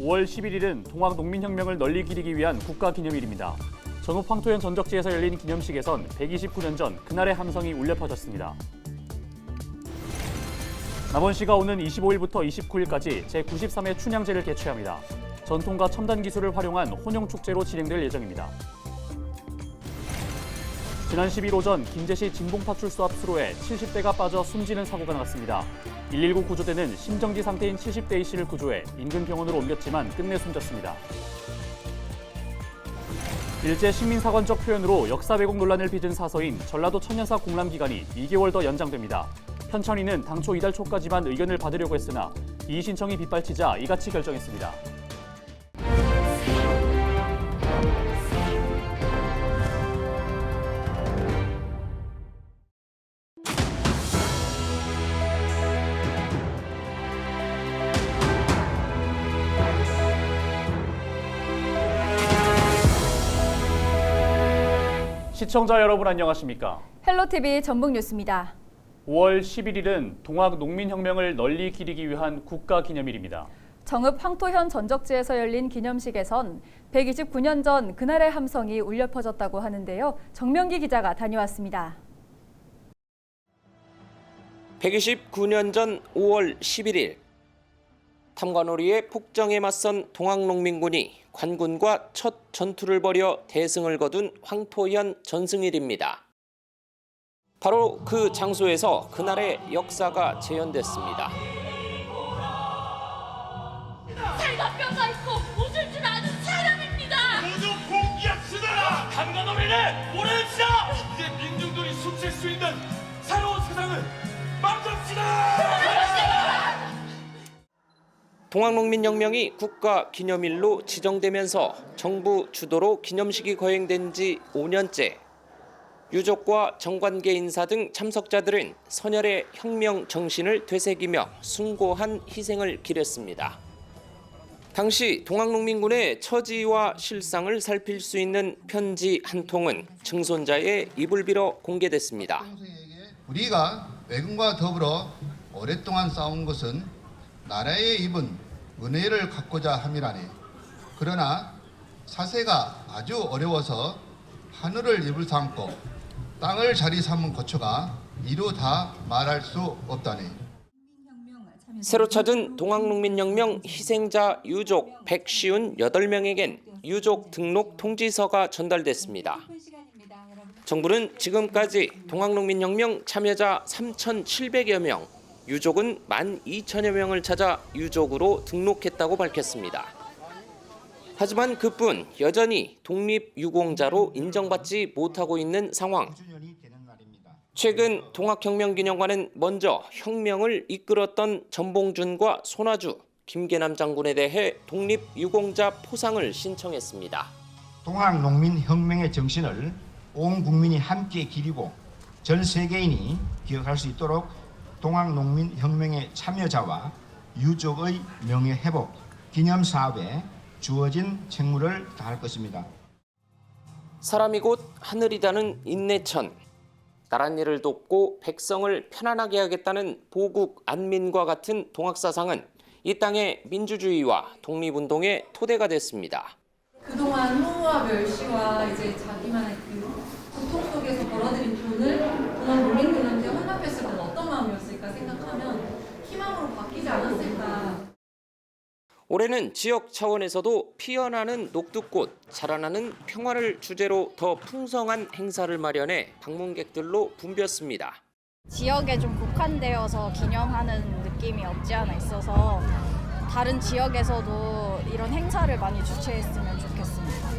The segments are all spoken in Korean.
5월 11일은 동학 농민혁명을 널리 기리기 위한 국가기념일입니다. 전후 황토현 전적지에서 열린 기념식에선 129년 전 그날의 함성이 울려 퍼졌습니다. 남원시가 오는 25일부터 29일까지 제93회 춘향제를 개최합니다. 전통과 첨단 기술을 활용한 혼용축제로 진행될 예정입니다. 지난 10일 오전 김제시 진봉파출소 앞 수로에 70대가 빠져 숨지는 사고가 났습니다. 119 구조대는 심정지 상태인 70대 이 씨를 구조해 인근 병원으로 옮겼지만 끝내 숨졌습니다. 일제 식민사관적 표현으로 역사 왜곡 논란을 빚은 사서인 전라도 천년사 공람 기간이 2개월 더 연장됩니다. 현천위는 당초 이달 초까지만 의견을 받으려고 했으나 이의 신청이 빗발치자 이같이 결정했습니다. 시청자 여러분 안녕하십니까? 헬로티비 전북 뉴스입니다. 5월 11일은 동학 농민혁명을 널리 기리기 위한 국가기념일입니다. 정읍 황토현 전적지에서 열린 기념식에선 129년 전 그날의 함성이 울려 퍼졌다고 하는데요. 정명기 기자가 다녀왔습니다. 129년 전 5월 11일 탐관오리의 폭정에 맞선 동학농민군이 관군과 첫 전투를 벌여 대승을 거둔 황토현 전승일입니다. 바로 그 장소에서 그날의 역사가 재현됐습니다. 살과 뼈가 있고 웃을 줄 아는 사람입니다. 모두 공기합시다! 한간놀이를 몰아냅시다! 이제 민중들이 숨쉴 수 있는 새로운 세상을 만듭시다! 동학농민혁명이 국가 기념일로 지정되면서 정부 주도로 기념식이 거행된 지 5년째. 유족과 정관계 인사 등 참석자들은 선열의 혁명 정신을 되새기며 숭고한 희생을 기렸습니다. 당시 동학농민군의 처지와 실상을 살필 수 있는 편지 한 통은 증손자의 입을 빌어 공개됐습니다. 우리가 외군과 더불어 오랫동안 싸운 것은 나라에 입은 은혜를 갖고자 함이라니. 그러나 사세가 아주 어려워서 하늘을 입을 삼고 땅을 자리 삼은 고초가 이루 다 말할 수 없다니. 새로 찾은 동학농민혁명 희생자 유족 158명에겐 유족 등록 통지서가 전달됐습니다. 정부는 지금까지 동학농민혁명 참여자 3,700여 명, 유족은 12,000여 명을 찾아 유족으로 등록했다고 밝혔습니다. 하지만 그뿐 여전히 독립유공자로 인정받지 못하고 있는 상황. 최근 동학혁명기념관은 먼저 혁명을 이끌었던 전봉준과 손아주, 김계남 장군에 대해 독립유공자 포상을 신청했습니다. 동학 농민 혁명의 정신을 온 국민이 함께 기리고 전 세계인이 기억할 수 있도록 동학 농민 혁명의 참여자와 유족의 명예 회복 기념 사업에 주어진 책무를 다할 것입니다. 사람이 곧 하늘이다는 인내천. 나란 일을 돕고 백성을 편안하게 하겠다는 보국 안민과 같은 동학사상은 이 땅의 민주주의와 독립운동의 토대가 됐습니다. 그동안 허무와 멸시와 이제 자기만의 그 고통 속에서 벌어들인 돈을 동안 농민들한테 헌납했을 때 어떤 마음이었을까 생각하면 희망으로 바뀌지 않았을까. 올해는 지역 차원에서도 피어나는 녹두꽃, 자라나는 평화를 주제로 더 풍성한 행사를 마련해 방문객들로 붐볐습니다. 지역에 좀 국한되어서 기념하는 느낌이 없지 않아 있어서 다른 지역에서도 이런 행사를 많이 주최했으면 좋겠습니다.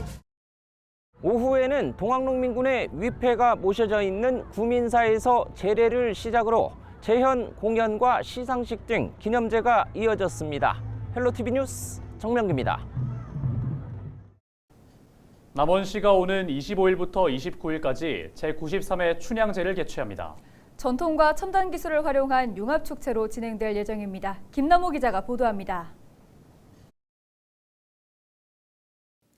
오후에는 동학농민군의 위패가 모셔져 있는 구민사에서 제례를 시작으로 재현 공연과 시상식 등 기념제가 이어졌습니다. 헬로티비 뉴스 정명기입니다. 남원시가 오는 25일부터 29일까지 제93회 춘향제를 개최합니다. 전통과 첨단 기술을 활용한 융합 축제로 진행될 예정입니다. 김남호 기자가 보도합니다.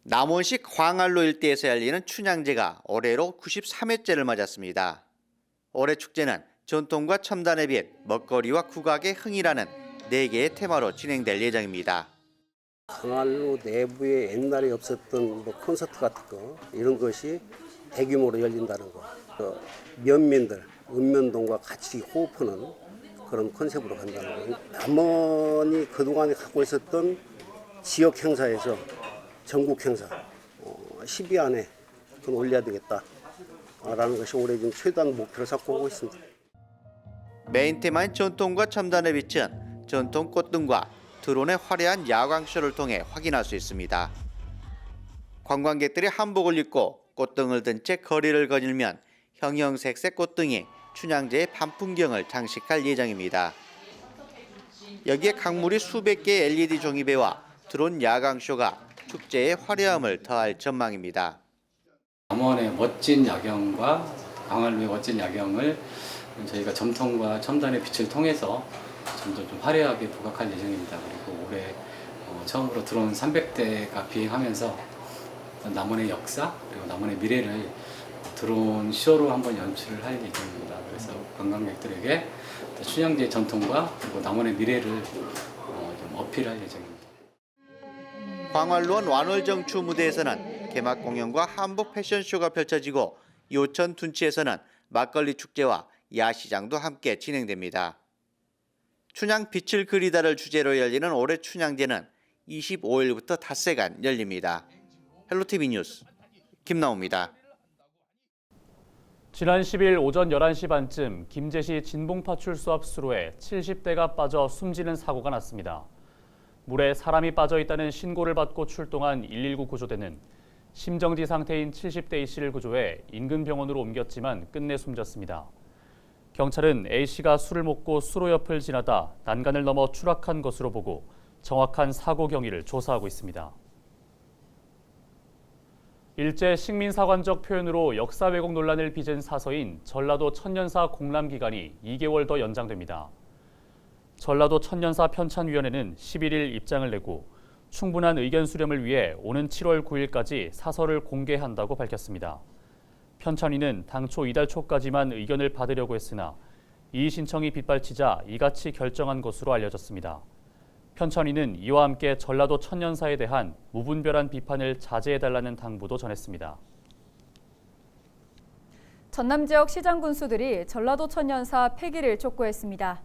남원시 광안로 일대에서 열리는 춘향제가 올해로 93회째를 맞았습니다. 올해 축제는 전통과 첨단의 빛, 먹거리와 국악의 흥이라는 네 개의 테마로 진행될 예정입니다. 강한로 내부에 옛날에 없었던 뭐 콘서트 같은 거 이런 것이 대규모로 열린다는 거. 그 면민들 읍면동과 같이 호흡하는 그런 컨셉으로 간다는 거. 남원이 그동안에 갖고 있었던 지역 행사에서 전국 행사 어, 10위 안에 그건 올려야 되겠다라는 것이 올해 지금 최단 목표를 잡고 하고 있습니다. 메인 테마인 전통과 첨단에 비친 전통 꽃등과 드론의 화려한 야광쇼를 통해 확인할 수 있습니다. 관광객들이 한복을 입고 꽃등을 든 채 거리를 거닐면 형형색색 꽃등이 춘향제의 밤 풍경을 장식할 예정입니다. 여기에 강물이 수백 개의 LED 종이배와 드론 야광쇼가 축제의 화려함을 더할 전망입니다. 남원의 멋진 야경과 강한루의 멋진 야경을 저희가 점통과 첨단의 빛을 통해서 점점 좀 화려하게 부각할 예정입니다. 그리고 올해 어, 처음으로 드론 300대가 비행하면서 남원의 역사 그리고 남원의 미래를 드론 쇼로 한번 연출을 할 예정입니다. 그래서 관광객들에게 또 춘향제 전통과 그리고 남원의 미래를 어, 좀 어필할 예정입니다. 광활루원 완월정추 무대에서는 개막 공연과 한복 패션쇼가 펼쳐지고 요천 둔치에서는 막걸리 축제와 야시장도 함께 진행됩니다. 춘향 빛을 그리다를 주제로 열리는 올해 춘향제는 25일부터 닷새간 열립니다. 헬로티비 뉴스 김나옵니다. 지난 10일 오전 11시 반쯤 김제시 진봉파출소 앞 수로에 70대가 빠져 숨지는 사고가 났습니다. 물에 사람이 빠져 있다는 신고를 받고 출동한 119 구조대는 심정지 상태인 70대 이 씨를 구조해 인근 병원으로 옮겼지만 끝내 숨졌습니다. 경찰은 A 씨가 술을 먹고 수로 옆을 지나다 난간을 넘어 추락한 것으로 보고 정확한 사고 경위를 조사하고 있습니다. 일제 식민사관적 표현으로 역사 왜곡 논란을 빚은 사서인 전라도 천년사 공람 기간이 2개월 더 연장됩니다. 전라도 천년사 편찬위원회는 11일 입장을 내고 충분한 의견 수렴을 위해 오는 7월 9일까지 사설을 공개한다고 밝혔습니다. 편찬위는 당초 이달 초까지만 의견을 받으려고 했으나 이의 신청이 빗발치자 이같이 결정한 것으로 알려졌습니다. 편찬위는 이와 함께 전라도 천년사에 대한 무분별한 비판을 자제해달라는 당부도 전했습니다. 전남 지역 시장 군수들이 전라도 천년사 폐기를 촉구했습니다.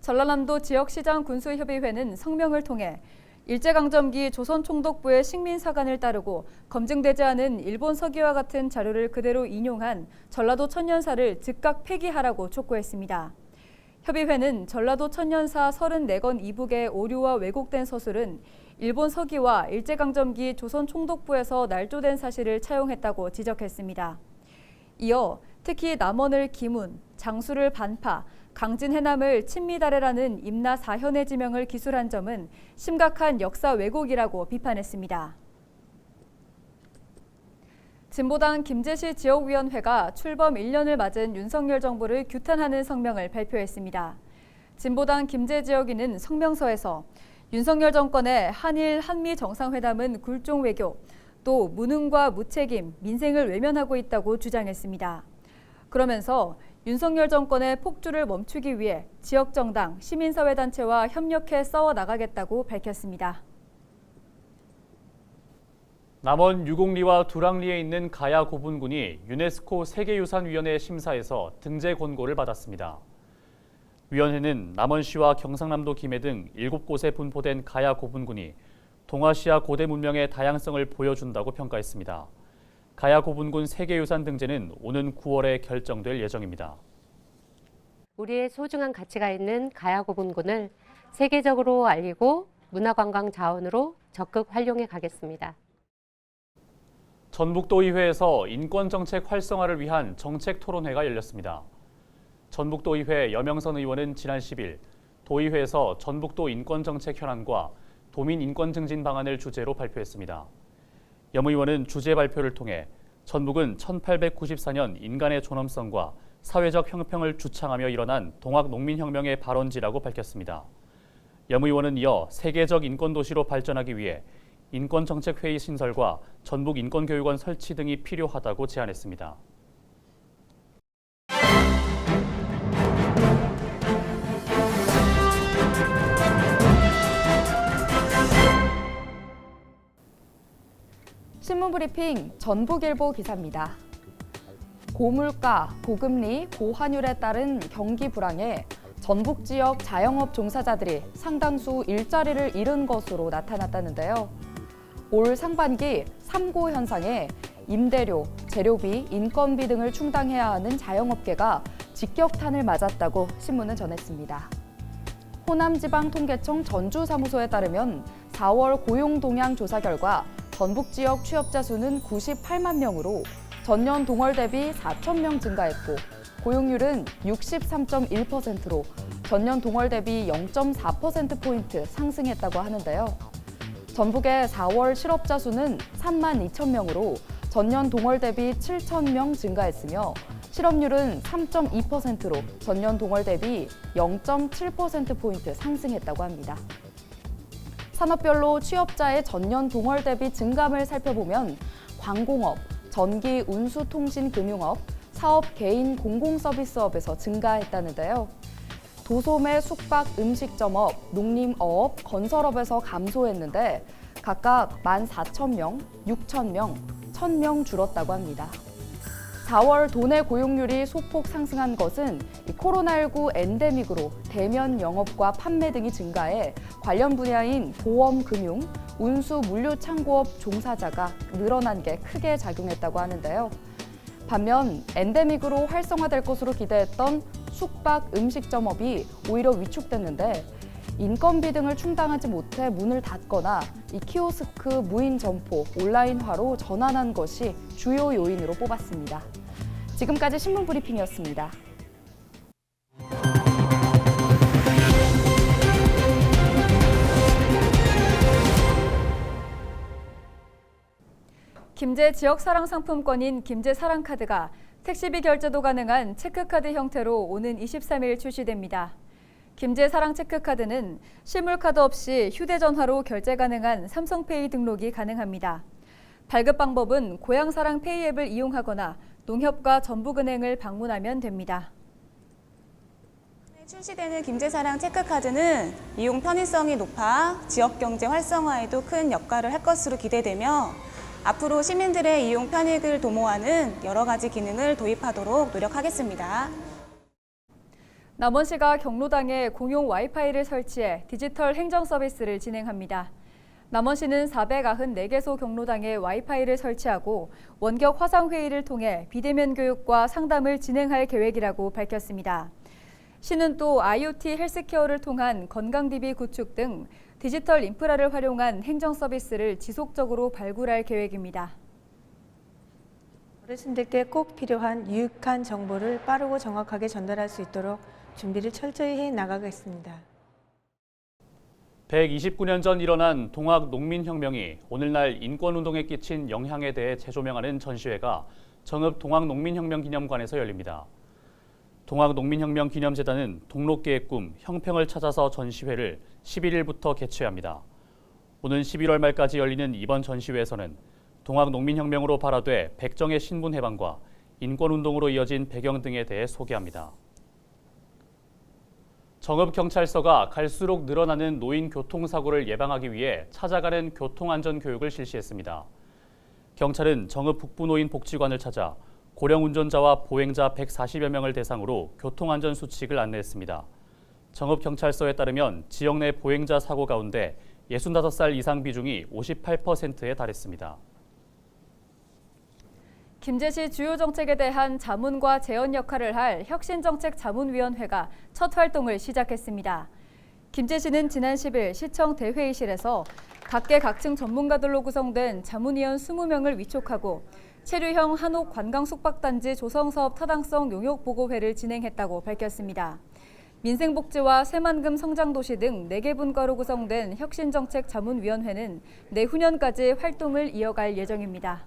전라남도 지역시장 군수협의회는 성명을 통해 일제강점기 조선총독부의 식민사관을 따르고 검증되지 않은 일본 서기와 같은 자료를 그대로 인용한 전라도 천년사를 즉각 폐기하라고 촉구했습니다. 협의회는 전라도 천년사 34건 이북의 오류와 왜곡된 서술은 일본 서기와 일제강점기 조선총독부에서 날조된 사실을 차용했다고 지적했습니다. 이어 특히 남원을 기문, 장수를 반파, 강진 해남을 친미다래라는 임나 사현의 지명을 기술한 점은 심각한 역사 왜곡이라고 비판했습니다. 진보당 김제시 지역위원회가 출범 1년을 맞은 윤석열 정부를 규탄하는 성명을 발표했습니다. 진보당 김제 지역위는 성명서에서 윤석열 정권의 한일 한미 정상회담은 굴종 외교, 또 무능과 무책임, 민생을 외면하고 있다고 주장했습니다. 그러면서 윤석열 정권의 폭주를 멈추기 위해 지역 정당, 시민사회 단체와 협력해 싸워 나가겠다고 밝혔습니다. 남원 유곡리와 두랑리에 있는 가야 고분군이 유네스코 세계유산위원회 심사에서 등재 권고를 받았습니다. 위원회는 남원시와 경상남도 김해 등 7곳에 분포된 가야 고분군이 동아시아 고대 문명의 다양성을 보여준다고 평가했습니다. 가야 고분군 세계유산 등재는 오는 9월에 결정될 예정입니다. 우리의 소중한 가치가 있는 가야 고분군을 세계적으로 알리고 문화관광 자원으로 적극 활용해 가겠습니다. 전북도의회에서 인권정책 활성화를 위한 정책 토론회가 열렸습니다. 전북도의회 여명선 의원은 지난 10일 도의회에서 전북도 인권정책 현안과 도민 인권 증진 방안을 주제로 발표했습니다. 염 의원은 주제 발표를 통해 전북은 1894년 인간의 존엄성과 사회적 형평을 주창하며 일어난 동학 농민혁명의 발원지라고 밝혔습니다. 염 의원은 이어 세계적 인권 도시로 발전하기 위해 인권정책회의 신설과 전북 인권교육원 설치 등이 필요하다고 제안했습니다. 신문브리핑 전북일보 기사입니다. 고물가, 고금리, 고환율에 따른 경기 불황에 전북 지역 자영업 종사자들이 상당수 일자리를 잃은 것으로 나타났다는데요. 올 상반기 삼고 현상에 임대료, 재료비, 인건비 등을 충당해야 하는 자영업계가 직격탄을 맞았다고 신문은 전했습니다. 호남지방통계청 전주사무소에 따르면 4월 고용 동향 조사 결과 전북 지역 취업자 수는 98만 명으로 전년 동월 대비 4천 명 증가했고 고용률은 63.1%로 전년 동월 대비 0.4%포인트 상승했다고 하는데요. 전북의 4월 실업자 수는 3만 2천 명으로 전년 동월 대비 7천 명 증가했으며 실업률은 3.2%로 전년 동월 대비 0.7%포인트 상승했다고 합니다. 산업별로 취업자의 전년 동월 대비 증감을 살펴보면 광공업, 전기, 운수, 통신, 금융업, 사업, 개인, 공공서비스업에서 증가했다는데요. 도소매, 숙박, 음식점업, 농림어업, 건설업에서 감소했는데 각각 14,000명, 6,000명, 1,000명 줄었다고 합니다. 4월 도내 고용률이 소폭 상승한 것은 코로나19 엔데믹으로 대면 영업과 판매 등이 증가해 관련 분야인 보험, 금융, 운수, 물류, 창고업 종사자가 늘어난 게 크게 작용했다고 하는데요. 반면 엔데믹으로 활성화될 것으로 기대했던 숙박, 음식점업이 오히려 위축됐는데 인건비 등을 충당하지 못해 문을 닫거나 이 키오스크, 무인 점포, 온라인화로 전환한 것이 주요 요인으로 뽑았습니다. 지금까지 신문 브리핑이었습니다. 김제 지역사랑 상품권인 김제 사랑카드가 택시비 결제도 가능한 체크카드 형태로 오는 23일 출시됩니다. 김제 사랑 체크카드는 실물카드 없이 휴대전화로 결제 가능한 삼성페이 등록이 가능합니다. 발급 방법은 고향사랑 페이 앱을 이용하거나 농협과 전북은행을 방문하면 됩니다. 출시되는 김제사랑 체크카드는 이용 편의성이 높아 지역 경제 활성화에도 큰 역할을 할 것으로 기대되며 앞으로 시민들의 이용 편익을 도모하는 여러 가지 기능을 도입하도록 노력하겠습니다. 남원시가 경로당에 공용 와이파이를 설치해 디지털 행정 서비스를 진행합니다. 남원시는 494개소 경로당에 와이파이를 설치하고 원격 화상회의를 통해 비대면 교육과 상담을 진행할 계획이라고 밝혔습니다. 시는 또 IoT 헬스케어를 통한 건강 DB 구축 등 디지털 인프라를 활용한 행정 서비스를 지속적으로 발굴할 계획입니다. 어르신들께 꼭 필요한 유익한 정보를 빠르고 정확하게 전달할 수 있도록 준비를 철저히 해 나가겠습니다. 129년 전 일어난 동학 농민혁명이 오늘날 인권운동에 끼친 영향에 대해 재조명하는 전시회가 정읍 동학농민혁명기념관에서 열립니다. 동학농민혁명 기념재단은 동록계의 꿈, 형평을 찾아서 전시회를 11일부터 개최합니다. 오는 11월 말까지 열리는 이번 전시회에서는 동학농민혁명으로 발화돼 백정의 신분 해방과 인권운동으로 이어진 배경 등에 대해 소개합니다. 정읍경찰서가 갈수록 늘어나는 노인 교통사고를 예방하기 위해 찾아가는 교통안전 교육을 실시했습니다. 경찰은 정읍 북부노인 복지관을 찾아 고령 운전자와 보행자 140여 명을 대상으로 교통안전 수칙을 안내했습니다. 정읍경찰서에 따르면 지역 내 보행자 사고 가운데 65살 이상 비중이 58%에 달했습니다. 김제시 주요 정책에 대한 자문과 재원 역할을 할 혁신정책자문위원회가 첫 활동을 시작했습니다. 김제시는 지난 10일 시청 대회의실에서 각계각층 전문가들로 구성된 자문위원 20명을 위촉하고 체류형 한옥 관광 숙박단지 조성 사업 타당성 용역 보고회를 진행했다고 밝혔습니다. 민생복지와 새만금 성장도시 등 4개 분과로 구성된 혁신정책자문위원회는 내후년까지 활동을 이어갈 예정입니다.